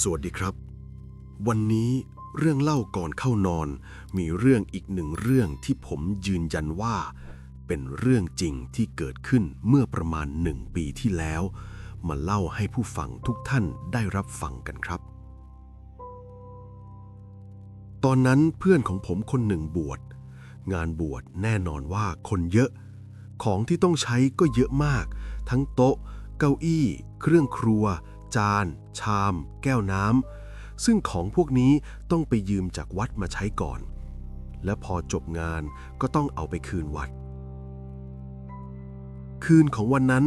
สวัสดีครับ วันนี้เรื่องเล่าก่อนเข้านอน มีเรื่องอีกหนึ่งเรื่องที่ผมยืนยันว่า เป็นเรื่องจริงที่เกิดขึ้นเมื่อประมาณหนึ่งปีที่แล้ว มาเล่าให้ผู้ฟังทุกท่านได้รับฟังกันครับ ตอนนั้นเพื่อนของผมคนหนึ่งบวช งานบวชแน่นอนว่าคนเยอะ ของที่ต้องใช้ก็เยอะมาก ทั้งโต๊ะ เก้าอี้ เครื่องครัว จาน ชาม แก้วน้ำซึ่งของพวกนี้ต้องไปยืมจากวัดมาใช้ก่อน และพอจบงานก็ต้องเอาไปคืนวัด คืนของวันนั้น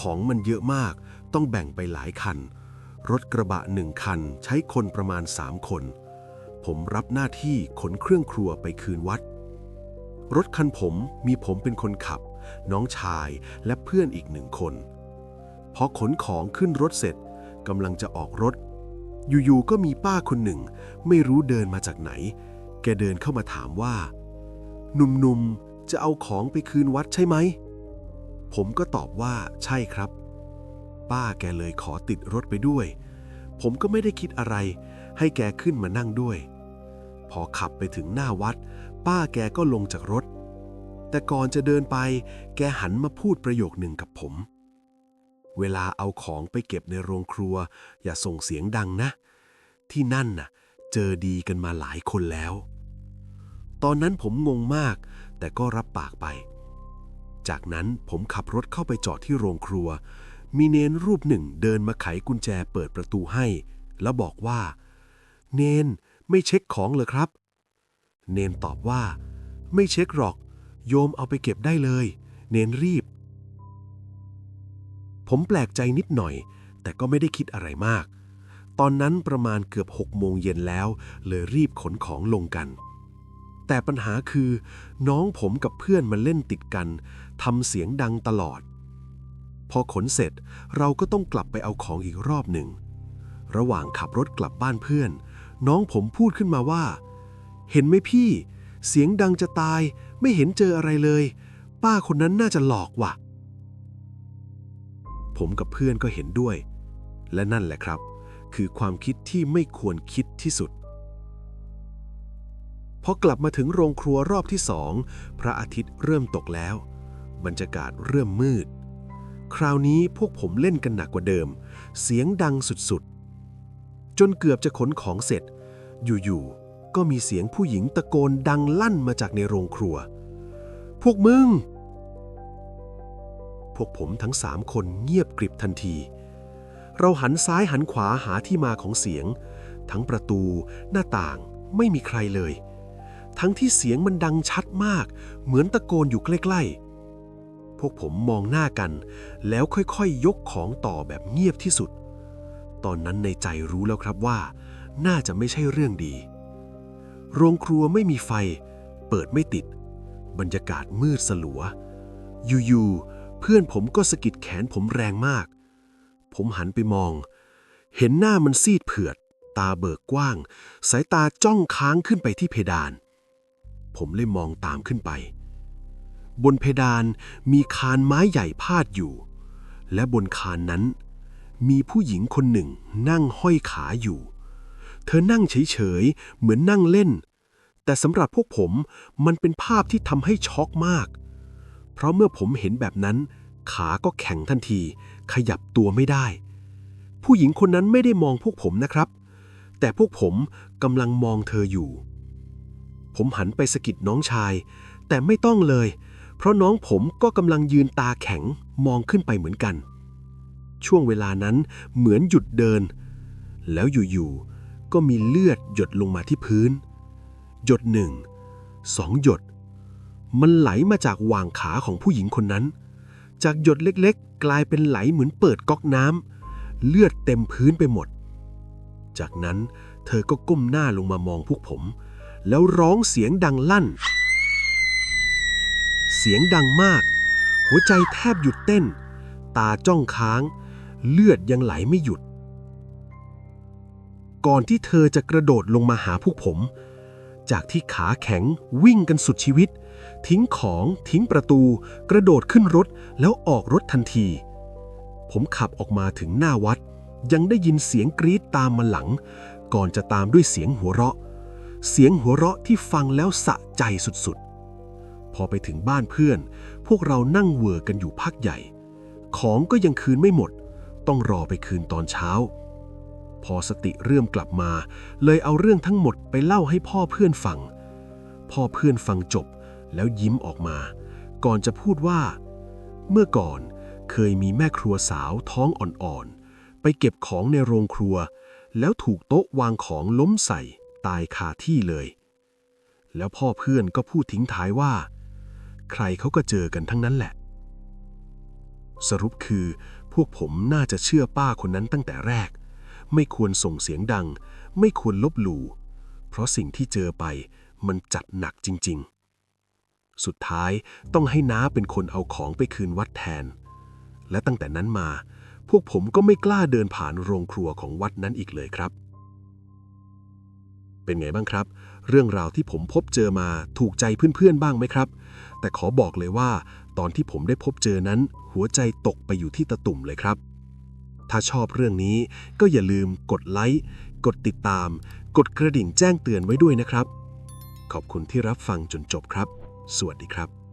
ของมันเยอะมาก ต้องแบ่งไปหลายคัน รถกระบะหนึ่งคันใช้คนประมาณสามคน ผมรับหน้าที่ขนเครื่องครัวไปคืนวัด รถคันผมมีผมเป็นคนขับ น้องชายและเพื่อนอีกหนึ่งคนพอขนของขึ้นรถเสร็จ กำลังจะออกรถ อยู่ๆก็มีป้าคนหนึ่ง ไม่รู้เดินมาจากไหน แกเดินเข้ามาถามว่า หนุ่มๆ จะเอาของไปคืนวัดใช่ไหม ผมก็ตอบว่าใช่ครับ ป้าแกเลยขอติดรถไปด้วย ผมก็ไม่ได้คิดอะไร ให้แกขึ้นมานั่งด้วย พอขับไปถึงหน้าวัด ป้าแกก็ลงจากรถ แต่ก่อนจะเดินไป แกหันมาพูดประโยคหนึ่งกับผม เวลาเอาของไปเก็บในโรงครัว อย่าส่งเสียงดังนะ ที่นั่นน่ะ เจอดีกันมาหลายคนแล้ว ตอนนั้นผมงงมาก แต่ก็รับปากไป จากนั้นผมขับรถเข้าไปจอดที่โรงครัว มีเนนรูปหนึ่งเดินมาไขกุญแจเปิดประตูให้ แล้วบอกว่า เนนไม่เช็คของเหรอครับ เนนตอบว่า ไม่เช็คหรอก โยมเอาไปเก็บได้เลย เนนรีบ ผมแปลกใจนิดหน่อย แต่ก็ไม่ได้คิดอะไรมาก ตอนนั้นประมาณเกือบหกโมงเย็นแล้ว เลยรีบขนของลงกัน แต่ปัญหาคือ น้องผมกับเพื่อนมาเล่นติดกันทำเสียงดังตลอด พอขนเสร็จเราก็ต้องกลับไปเอาของอีกรอบหนึ่ง ระหว่างขับรถกลับบ้านเพื่อน น้องผมพูดขึ้นมาว่า เห็นไหมพี่ เสียงดังจะตาย ไม่เห็นเจออะไรเลย ป้าคนนั้นน่าจะหลอกว่ะ ผมกับเพื่อนก็เห็นด้วย และนั่นแหละครับ คือความคิดที่ไม่ควรคิดที่สุด พอกลับมาถึงโรงครัวรอบที่สอง พระอาทิตย์เริ่มตกแล้ว บรรยากาศเริ่มมืด คราวนี้พวกผมเล่นกันหนักกว่าเดิม เสียงดังสุดๆ จนเกือบจะขนของเสร็จ อยู่ๆ ก็มีเสียงผู้หญิงตะโกนดังลั่นมาจากในโรงครัว พวกมึง พวกผมทั้งสามคนเงียบกริบทันที เราหันซ้ายหันขวาหาที่มาของเสียง ทั้งประตู หน้าต่างไม่มีใครเลย ทั้งที่เสียงมันดังชัดมาก เหมือนตะโกนอยู่ใกล้ๆ พวกผมมองหน้ากัน แล้วค่อยๆยกของต่อแบบเงียบที่สุด ตอนนั้นในใจรู้แล้วครับว่า น่าจะไม่ใช่เรื่องดี โรงครัวไม่มีไฟ เปิดไม่ติด บรรยากาศมืดสลัวอยู่ๆ เพื่อนผมก็สะกิดแขนผมแรงมาก ผมหันไปมอง เห็นหน้ามันซีดเผือด ตาเบิกกว้าง สายตาจ้องค้างขึ้นไปที่เพดาน ผมเลยมองตามขึ้นไป บนเพดานมีคานไม้ใหญ่พาดอยู่ และบนคานนั้น มีผู้หญิงคนหนึ่งนั่งห้อยขาอยู่ เธอนั่งเฉยๆ เหมือนนั่งเล่น แต่สำหรับพวกผมมันเป็นภาพที่ทำให้ช็อกมากเพราะเมื่อผมเห็นแบบนั้น ขาก็แข็งทันที ขยับตัวไม่ได้ ผู้หญิงคนนั้นไม่ได้มองพวกผมนะครับ แต่พวกผมกำลังมองเธออยู่ ผมหันไปสะกิดน้องชาย แต่ไม่ต้องเลย เพราะน้องผมก็กำลังยืนตาแข็งมองขึ้นไปเหมือนกัน ช่วงเวลานั้นเหมือนหยุดเดิน แล้วอยู่ๆก็มีเลือดหยดลงมาที่พื้น หยดหนึ่งสองหยด มันไหลมาจากหว่างขาของผู้หญิงคนนั้น จากหยดเล็กๆ กลายเป็นไหลเหมือนเปิดก๊อกน้ำเลือดเต็มพื้นไปหมด จากนั้นเธอก็ก้มหน้าลงมามองพวกผม แล้วร้องเสียงดังลั่น เสียงดังมาก หัวใจแทบหยุดเต้น ตาจ้องค้าง เลือดยังไหลไม่หยุด ก่อนที่เธอจะกระโดดลงมาหาพวกผม จากที่ขาแข็งวิ่งกันสุดชีวิต ทิ้งของทิ้งประตู กระโดดขึ้นรถแล้วออกรถทันที ผมขับออกมาถึงหน้าวัด ยังได้ยินเสียงกรี๊ดตามมาหลัง ก่อนจะตามด้วยเสียงหัวเราะ เสียงหัวเราะที่ฟังแล้วสะใจสุดๆ พอไปถึงบ้านเพื่อน พวกเรานั่งเวอกันอยู่พักใหญ่ ของก็ยังคืนไม่หมด ต้องรอไปคืนตอนเช้าพอสติเริ่มกลับมา เลยเอาเรื่องทั้งหมดไปเล่าให้พ่อเพื่อนฟัง พ่อเพื่อนฟังจบ แล้วยิ้มออกมา ก่อนจะพูดว่า เมื่อก่อนเคยมีแม่ครัวสาวท้องอ่อนๆ ไปเก็บของในโรงครัว แล้วถูกโต๊ะวางของล้มใส่ตายคาที่เลย แล้วพ่อเพื่อนก็พูดทิ้งท้ายว่า ใครเขาก็เจอกันทั้งนั้นแหละ สรุปคือพวกผมน่าจะเชื่อป้าคนนั้นตั้งแต่แรก ไม่ควรส่งเสียงดัง ไม่ควรลบหลู่ เพราะสิ่งที่เจอไปมันจัดหนักจริง ๆ สุดท้ายต้องให้น้าเป็นคนเอาของไปคืนวัดแทน และตั้งแต่นั้นมา พวกผมก็ไม่กล้าเดินผ่านโรงครัวของวัดนั้นอีกเลยครับ เป็นไงบ้างครับ เรื่องราวที่ผมพบเจอมาถูกใจเพื่อนๆบ้างไหมครับ แต่ขอบอกเลยว่า ตอนที่ผมได้พบเจอนั้น หัวใจตกไปอยู่ที่ตะตุ่มเลยครับ ถ้าชอบเรื่องนี้ก็อย่าลืมกดไลค์กดติดตาม กดกระดิ่งแจ้งเตือนไว้ด้วยนะครับ ขอบคุณที่รับฟังจนจบครับ สวัสดีครับ